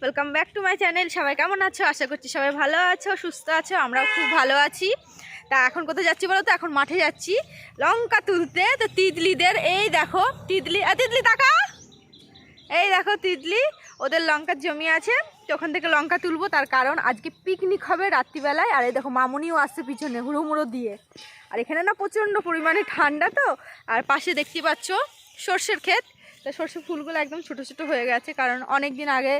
Welcome back to my channel সবাই কেমন আছো? আশা করছি সবাই ভালো আছো, সুস্থ আছো, আমরাও খুব ভালো আছি। তা এখন কোথায় যাচ্ছি বলো তো? এখন মাঠে যাচ্ছি। লঙ্কা তুলতে। তো তিতলিদের, এই দেখো, তিতলি তিতলি, তাকা! এই দেখো তিতলি, ওদের লঙ্কার জমি আছে। তো ওখান থেকে লঙ্কা তুলবো, তার কারণ আজকে পিকনিক হবে রাত্রিবেলায়। আর এই দেখো, মামুনিও আসছে পিছনে হুড়ো মুড়ো দিয়ে। আর এখানে না প্রচণ্ড পরিমাণে ঠান্ডা তো। আর পাশে দেখতে পাচ্ছ সর্ষের ক্ষেত। তো সর্ষে ফুলগুলো একদম ছোট ছোট হয়ে গেছে, কারণ অনেক দিন আগে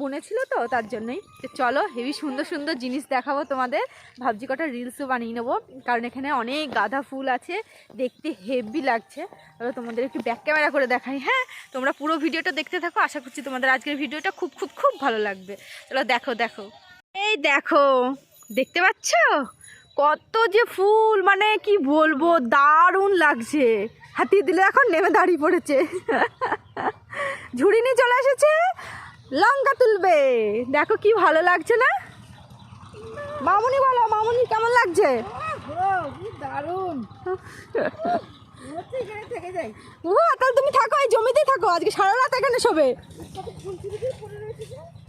বুনেছিল তো তার জন্যই। চলো, হেভি সুন্দর সুন্দর জিনিস দেখাবো তোমাদের। ভাবছি কটা রিলসও বানিয়ে নেব, কারণ এখানে অনেক গাঁদা ফুল আছে, দেখতে হেভি লাগছে। তবে তোমাদের একটু ব্যাক ক্যামেরা করে দেখাই হ্যাঁ? তোমরা পুরো ভিডিওটা দেখতে থাকো, আশা করছি তোমাদের আজকের ভিডিওটা খুব খুব খুব ভালো লাগবে। চলো দেখো দেখো। এই দেখো, দেখতে পাচ্ছ? কত যে ফুল মানে কি বলব, দারুণ লাগছে। হাতি দিলে, এখন নেমে দাঁড়িয়ে পড়েছে। ঝুড়ি নিয়ে চলে এসেছে, লঙ্কা তুলবে। দেখো কি ভালো লাগছে না? মামুনি বলো, মামুনি কেমন লাগছে? দারুণ ও তুমি থাকো, এই জমিতেই থাকো, আজকে সারা রাত এখানে শোবে।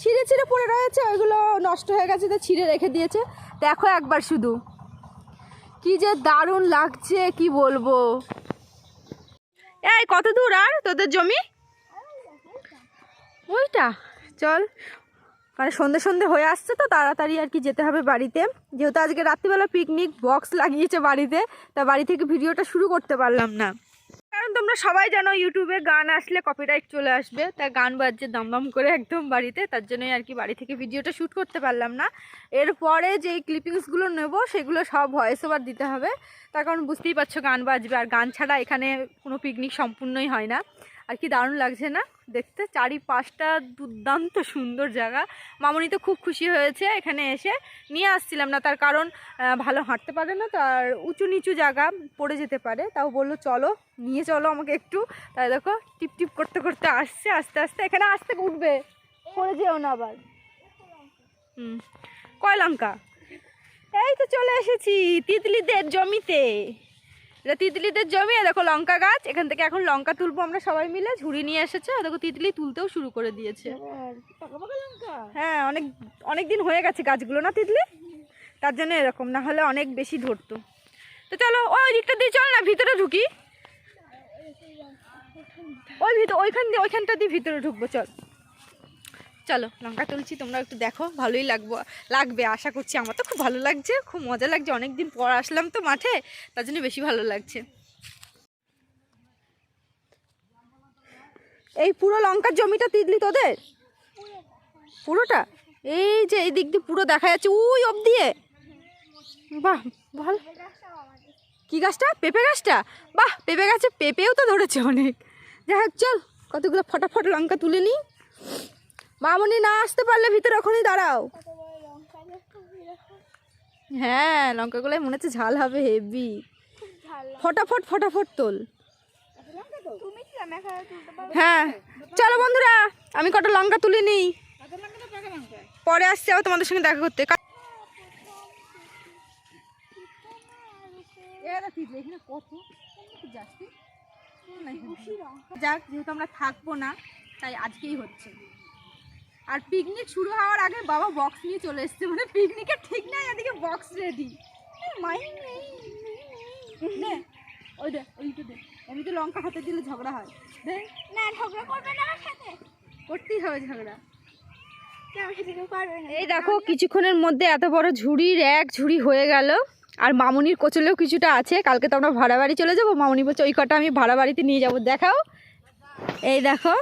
ছিঁড়ে ছিঁড়ে পড়ে রয়েছে, ওইগুলো নষ্ট হয়ে গেছে, তো ছিঁড়ে রেখে দিয়েছে। দেখো একবার শুধু। কি যে দারুণ লাগছে, কি বলব? এই, কত দূর আর তোদের জমি? ওইটা। চল। মানে সন্ধে সন্ধে হয়ে আসছে তো, তাড়াতাড়ি আর কি যেতে হবে বাড়িতে। যেহেতু আজকে রাত্রিবেলা পিকনিক বক্স লাগিয়েছে বাড়িতে, তা বাড়ি থেকে ভিডিওটা শুরু করতে পারলাম না। কারণ তোমরা সবাই জানো ইউটিউবে গান আসলে কপিরাইট চলে আসবে। তার গান বাজছে দমদম করে একদম বাড়িতে, তার জন্যই আর কি বাড়ি থেকে ভিডিওটা শ্যুট করতে পারলাম না। এরপরে যে ক্লিপিংসগুলো নেব, সেগুলো সব ভয়েস ওভার দিতে হবে। তার কারণ বুঝতেই পারছ গান বাজবে, আর গান ছাড়া এখানে কোনো পিকনিক সম্পূর্ণই হয় না। আর কি দারুণ লাগছে না? দেখতে চারিপাশটা দুর্দান্ত সুন্দর জায়গা। মামনি তো খুব খুশি হয়েছে এখানে এসে। নিয়ে আসছিলাম না, তার কারণ ভালো হাঁটতে পারে না, তো আর উঁচু নিচু জায়গা পড়ে যেতে পারে। তাও বলল, চলো, নিয়ে চলো আমাকে একটু। তাই দেখো, টিপ টিপ করতে করতে আসছে, আস্তে আস্তে। এখানে আসতে উঠবে, পড়ে যেও না আবার। হুম কয় লঙ্কা এই তো চলে এসেছি, তিতলিদের জমিতে। এটা তিতলিদের জমি দেখো লঙ্কা গাছ। এখান থেকে এখন লঙ্কা তুলবো আমরা সবাই মিলে। ঝুড়ি নিয়ে এসেছে। দেখো তিতলি তুলতেও শুরু করে দিয়েছে। হ্যাঁ অনেক অনেক দিন হয়ে গেছে গাছগুলো না তিতলি? তার জন্য এরকম, না হলে অনেক বেশি ধরতো। তো চলো ওই দিকটা দিয়ে চল না, ভিতরে ঢুকি। ওই ভিতর, ওইখান দিয়ে, ওইখানটা দিয়ে ভিতরে ঢুকবো, চল। চলো, লঙ্কা তুলছি তোমরা একটু দেখো, ভালোই লাগবো, লাগবে, আশা করছি আমার তো খুব ভালো লাগছে, খুব মজা লাগছে অনেক দিন পর আসলাম তো মাঠে, তার জন্য বেশি ভালো লাগছে। এই পুরো লঙ্কার জমিটা তিতলি তোদের? পুরোটা? এই যে, এই দিক দিয়ে পুরো দেখা যাচ্ছে, উই, অব দিয়ে। বাহ, ভালো। কি গাছটা? পেঁপে গাছটা? বাহ, পেঁপে গাছে পেঁপেও তো ধরেছে অনেক। যাই হোক, চল, কতগুলো ফটাফট লঙ্কা তুলে নিই। মামনি না আসতে পারলে ভিতরে ওখানেই দাঁড়াও। হ্যাঁ লঙ্কাগুলোই মনে হচ্ছে ঝাল হবে, হেভি। ফটাফট ফটাফট তোল। হ্যাঁ চলো বন্ধুরা, আমি কটা লঙ্কা তুলে নিই। পরে আসছে আবার তোমাদের সঙ্গে দেখা করতে। যাক, যেহেতু আমরা থাকব না, তাই আজকেই হচ্ছে। আর পিকনিক শুরু হওয়ার আগে বাবা বক্স নিয়ে চলে এসছে। মানে পিকনিকের ঠিক নাই এদিকে বক্স রেডি মাই নে ওই দে ওইটা দে। এমনিতে লঙ্কা হাতে দিলে ঝগড়া হয়। দে। না ঝগড়া করবে না আমার সাথে। করতেই হবে ঝগড়া। এই দেখো কিছুক্ষণের মধ্যে এত বড় ঝুড়ির এক ঝুড়ি হয়ে গেল। আর মামুনির কোচলেও কিছুটা আছে। কালকে তো আমরা ভাড়া বাড়ি চলে যাব। মামুনি বলছে ওই কটা আমি ভাড়া বাড়িতে নিয়ে যাব দেখাও। এই দেখো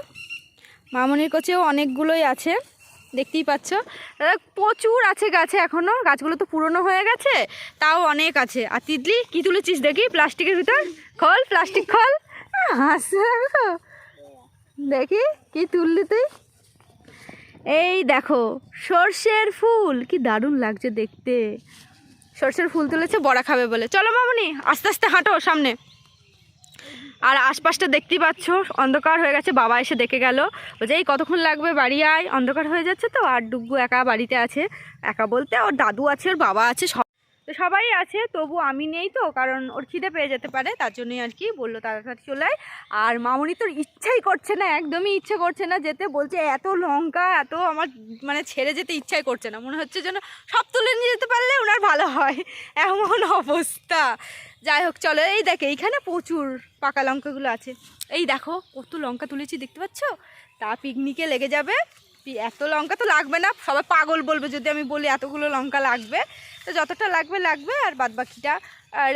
মামুনির কোচেও অনেকগুলোই আছে, দেখতেই পাচ্ছ। প্রচুর আছে গাছে এখনও গাছগুলো তো পুরনো হয়ে গেছে, তাও অনেক আছে। আর তিতলি, কি তুলেছিস দেখি? প্লাস্টিকের ভিতর? খোল, প্লাস্টিক খোল। হাসছে দেখি, কি তুললি তুই? এই দেখো, সর্ষের ফুল, কি দারুণ লাগছে দেখতে। সর্ষের ফুল তুলেছে, বড়া খাবে বলে। চলো মামনি, আস্তে আস্তে হাঁটো সামনে। আর আশপাশটা দেখতেই পাচ্ছ, অন্ধকার হয়ে গেছে, বাবা এসে দেখে গেল। বলছে, এই কতক্ষণ লাগবে বাড়ি আয়? অন্ধকার হয়ে যাচ্ছে তো, আর ডুগু একা বাড়িতে আছে। একা বলতে ওর দাদু আছে, ওর বাবা আছে তো সবাই আছে, তবু আমি নেই তো, কারণ ওর খিদে পেয়ে যেতে পারে, তার জন্যই আর কি বলল তাড়াতাড়ি চলে। আর মামনি তোর ইচ্ছাই করছে না, একদমই ইচ্ছে করছে না যেতে, বলছে এত লঙ্কা, এত আমার মানে ছেড়ে যেতে ইচ্ছাই করছে না, মনে হচ্ছে যেন সব তুলে নিয়ে যেতে পারলে ওনার ভালো হয়, এমন অবস্থা। যাই হোক, চলো, এই দেখে, এইখানে প্রচুর পাকা লঙ্কাগুলো আছে। এই দেখো, কত লঙ্কা তুলেছি, দেখতে পাচ্ছ? তা পিকনিকে লেগে যাবে। এত লঙ্কা তো লাগবে না। সবাই পাগল বলবে যদি আমি বলি এতগুলো লঙ্কা লাগবে। তো যতটা লাগবে লাগবে। আর বাদ বাকিটা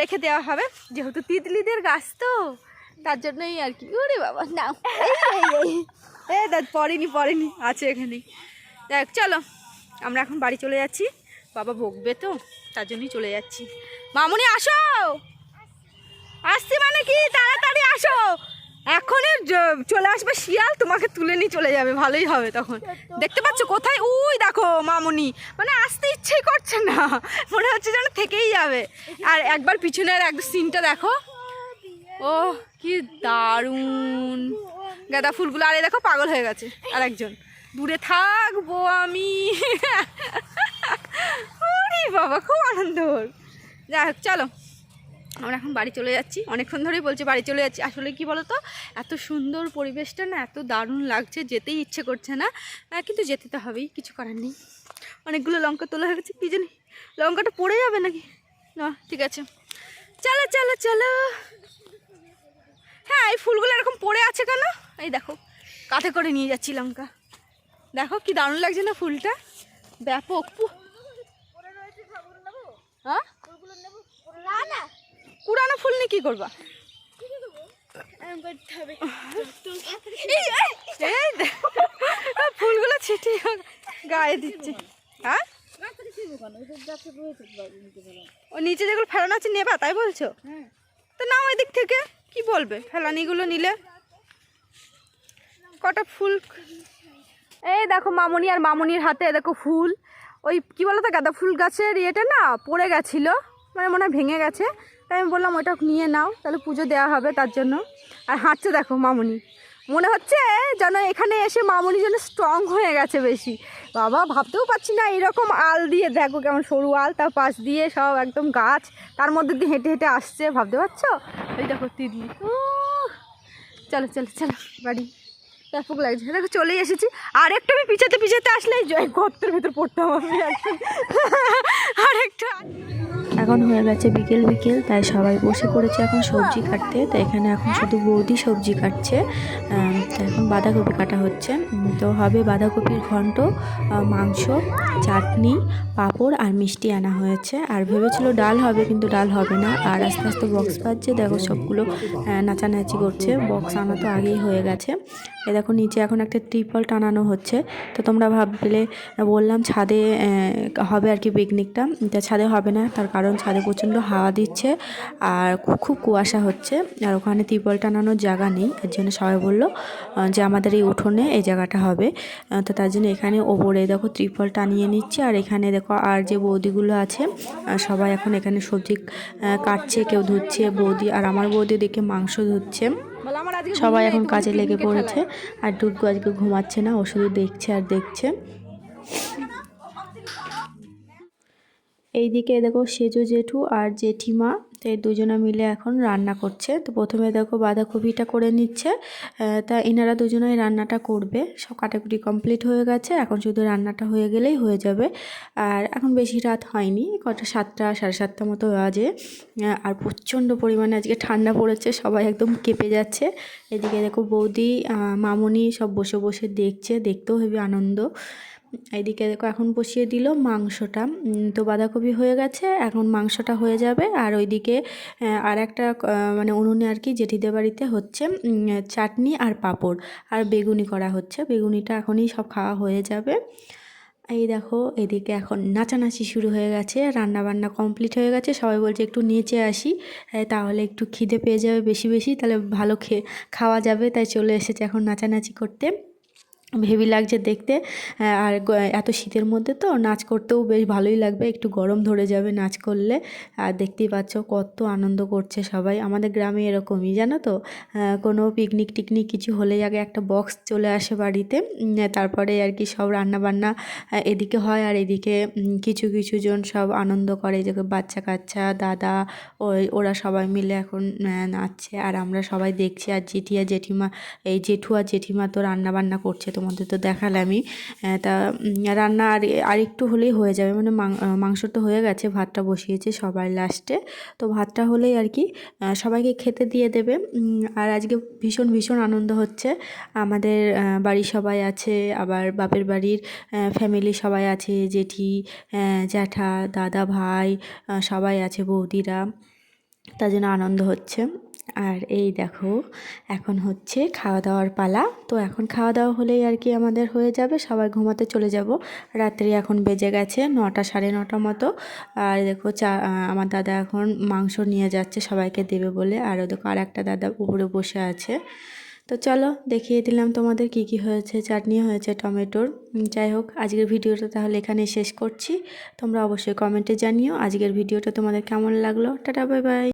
রেখে দেওয়া হবে। যেহেতু তিতলিদের গাছ তো, তার জন্যই আর কি। ওরে বাবা, না। এ দাদ পড়েনি পড়েনি, আছে এখানে। দেখ, চলো, আমরা এখন বাড়ি চলে যাচ্ছি। বাবা বকবে তো, তার জন্যই চলে যাচ্ছি। মামুনি, আসো! আসছি মানে কি? তাড়াতাড়ি আসো! এখনই চলে আসবে শিয়াল তোমাকে তুলে নিয়ে চলে যাবে ভালোই হবে তখন। দেখতে পাচ্ছ কোথায়? উই দেখো মামুনি। মানে আসতে ইচ্ছেই করছে না। মনে হচ্ছে যেন থেকেই যাবে। আর একবার পিছনের এক সিনটা দেখো। ও কি দারুণ। গাঁদা ফুলগুলো। আরে দেখো পাগল হয়ে গেছে আর একজন দূরে থাকব আমি। বাবা খুব আনন্দ। যাই হোক চলো। আমরা এখন বাড়ি চলে যাচ্ছি। অনেকক্ষণ ধরেই বলছি বাড়ি চলে যাচ্ছি। আসলে কি বলতো? এত সুন্দর পরিবেশটা না, এত দারুণ লাগছে, যেতেই ইচ্ছে করছে না। কিন্তু যেতে তো হবেই, কিছু করার নেই। অনেকগুলো লঙ্কা তোলা হয়ে গেছে, কী জানি? লঙ্কাটা পড়ে যাবে নাকি? না, ঠিক আছে। চলো চলো চলো। হ্যাঁ এই ফুলগুলো এরকম পড়ে আছে কেন? এই দেখো, কাঁধে করে নিয়ে যাচ্ছি লঙ্কা। দেখো, কি দারুণ লাগছে না ফুলটা? ব্যাপক হ্যাঁ? না না পুরানো ফুল নিয়ে কী করবা? ফুলগুলো ছিটিয়ে গায়ে দিচ্ছে। হ্যাঁ? ও নিচে যেগুলো ফেলানো আছে নেবা, তাই বলছো? তো নাও এদিক থেকে, কি বলবে? ফেলানিগুলো নিলে। কটা ফুল এই দেখো মামনি আর মামনির হাতে দেখো ফুল। ওই কি বলো তো গাঁদা ফুল গাছের ইয়েটা না, পড়ে গেছিল। মানে মনে হয় ভেঙে গেছে। তাই আমি বললাম ওটা নিয়ে নাও তাহলে পুজো দেওয়া হবে তার জন্য। আর হাঁটছে দেখো মামুনি। মনে হচ্ছে যেন এখানে এসে মামুনি যেন স্ট্রং হয়ে গেছে বেশি। বাবা ভাবতেও পারছি না এরকম আল দিয়ে দেখো কেমন সরু আল তার পাশ দিয়ে সব একদম গাছ তার মধ্যে দিয়ে হেঁটে হেঁটে আসছে ভাবতে পারছ? এই দেখো উহ, চলো চলো চলো বাড়ি। ব্যাপক লাগছে। দেখো চলেই এসেছি। আর একটু আমি পিছাতে পিছাতে আসলে জয় গর্তের ভেতর আমি একদম আর একটু এখন হয়ে গেছে বিকেল বিকেল, তাই সবাই বসে পড়েছে এখন সবজি কাটতে। তো এখানে এখন শুধু বৌদি সবজি কাটছে এখন বাঁধাকপি কাটা হচ্ছে। তো হবে বাঁধাকপির ঘন্ট মাংস, চাটনি, পাঁপড় আর মিষ্টি আনা হয়েছে। আর ভেবেছিল ডাল হবে, কিন্তু ডাল হবে না। আর আস্তে আস্তে বক্স পাচ্ছে দেখো সবগুলো নাচানাচি করছে। বক্স আনা তো আগেই হয়ে গেছে। এ দেখো নিচে এখন একটা ট্রিপল টানানো হচ্ছে। তো তোমরা ভাবলে, বললাম ছাদে হবে আর কি পিকনিকটা তা ছাদে হবে না, তার কারণ ছাদে প্রচণ্ড হাওয়া দিচ্ছে আর খুব কুয়াশা হচ্ছে। আর ওখানে ত্রিপল টানানোর জায়গা নেই। এর জন্য সবাই বলল যে আমাদের এই উঠোনে এই জায়গাটা হবে। তো তার জন্য এখানে ওপরে দেখো ত্রিপল টানিয়ে নিচ্ছে। আর এখানে দেখো আর যে বৌদিগুলো আছে সবাই এখন এখানে সবজি কাটছে, কেউ ধুচ্ছে বৌদি আর আমার বৌদি দেখে মাংস ধুচ্ছে। সবাই এখন কাজে লেগে পড়েছে। আর ডুডু আজকে ঘুমাচ্ছে না ও শুধু দেখছে আর দেখছে। এইদিকে দেখো সেজো জেঠু আর জেঠিমা তো এই দুজনে মিলে এখন রান্না করছে। তো প্রথমে দেখো বাঁধাকপিটা করে নিচ্ছে। তা এনারা দুজনেই রান্নাটা করবে। সব কাটাকুটি কমপ্লিট হয়ে গেছে। এখন শুধু রান্নাটা হয়ে গেলেই হয়ে যাবে। আর এখন বেশি রাত হয়নি কটা সাতটা সাড়ে সাতটা মতো আহ, আর প্রচণ্ড পরিমাণে আজকে ঠান্ডা পড়েছে সবাই একদম কেঁপে যাচ্ছে। এদিকে দেখো বৌদি মামনি সব বসে বসে দেখছে দেখতেও হেবি আনন্দ। এদিকে দেখো, এখন বসিয়ে দিল মাংসটা। তো বাঁধাকপি হয়ে গেছে, এখন মাংসটা হয়ে যাবে। আর ওইদিকে আর একটা মানে উনুনে আর কি জেঠিদের বাড়িতে হচ্ছে চাটনি আর পাঁপড় আর বেগুনি করা হচ্ছে। বেগুনিটা এখনই সব খাওয়া হয়ে যাবে। এই দেখো, এদিকে এখন নাচানাচি শুরু হয়ে গেছে রান্না বান্না কমপ্লিট হয়ে গেছে। সবাই বলছে, একটু নেচে আসি তাহলে একটু খিদে পেয়ে যাবে বেশি বেশি, তাহলে ভালো খেয়ে খাওয়া যাবে। তাই চলে এসেছে এখন নাচানাচি করতে। হেভি লাগছে দেখতে আর এত শীতের মধ্যে তো নাচ করতেও বেশ ভালোই লাগবে, একটু গরম ধরে যাবে নাচ করলে। আর দেখতেই পাচ্ছ কত আনন্দ করছে সবাই, আমাদের গ্রামে এরকমই, জানো তো? কোনো পিকনিক টিকনিক কিছু হলে আগে একটা বক্স চলে আসে বাড়িতে তারপরে আর কি সব রান্না বান্না এদিকে হয় আর এদিকে কিছু কিছু জন সব আনন্দ করে, যে বাচ্চা কাচ্চা, দাদা, ওই, ওরা সবাই মিলে এখন নাচছে। আর আমরা সবাই দেখছি, আর জেঠি আর জেঠিমা, এই জেঠু আর জেঠিমা তো রান্না বান্না করছে তোমাদের তো দেখালামই। তা রান্না আর আর একটু হলেই হয়ে যাবে। মানে মাংস তো হয়ে গেছে, ভাতটা বসিয়েছে সবার লাস্টে তো ভাতটা হলেই আর কি সবাইকে খেতে দিয়ে দেবে। আর আজকে ভীষণ ভীষণ আনন্দ হচ্ছে। আমাদের বাড়ির সবাই আছে, আবার বাপের বাড়ির ফ্যামিলি সবাই আছে, জেঠি জ্যাঠা, দাদা, ভাই সবাই আছে, বৌদিরা। তার জন্য আনন্দ হচ্ছে। আর এই দেখো, এখন হচ্ছে খাওয়া দাওয়ার পালা। তো এখন খাওয়া দাওয়া হলেই আর কি আমাদের হয়ে যাবে, সবাই ঘুমাতে চলে যাব। রাত্রি এখন বেজে গেছে নটা, সাড়ে নটা মতো। আর দেখো চা আমার দাদা এখন মাংস নিয়ে যাচ্ছে, সবাইকে দেবে বলে। আর দেখো আর একটা দাদা উপরে বসে আছে। তো চলো, দেখিয়ে দিলাম তোমাদের কি কি হয়েছে। চাটনি হয়েছে, টমেটোর। যাই হোক, আজকের ভিডিওটা তাহলে এখানেই শেষ করছি। তোমরা অবশ্যই কমেন্টে জানিও আজকের ভিডিওটা তোমাদের কেমন লাগল। Tata, bye bye.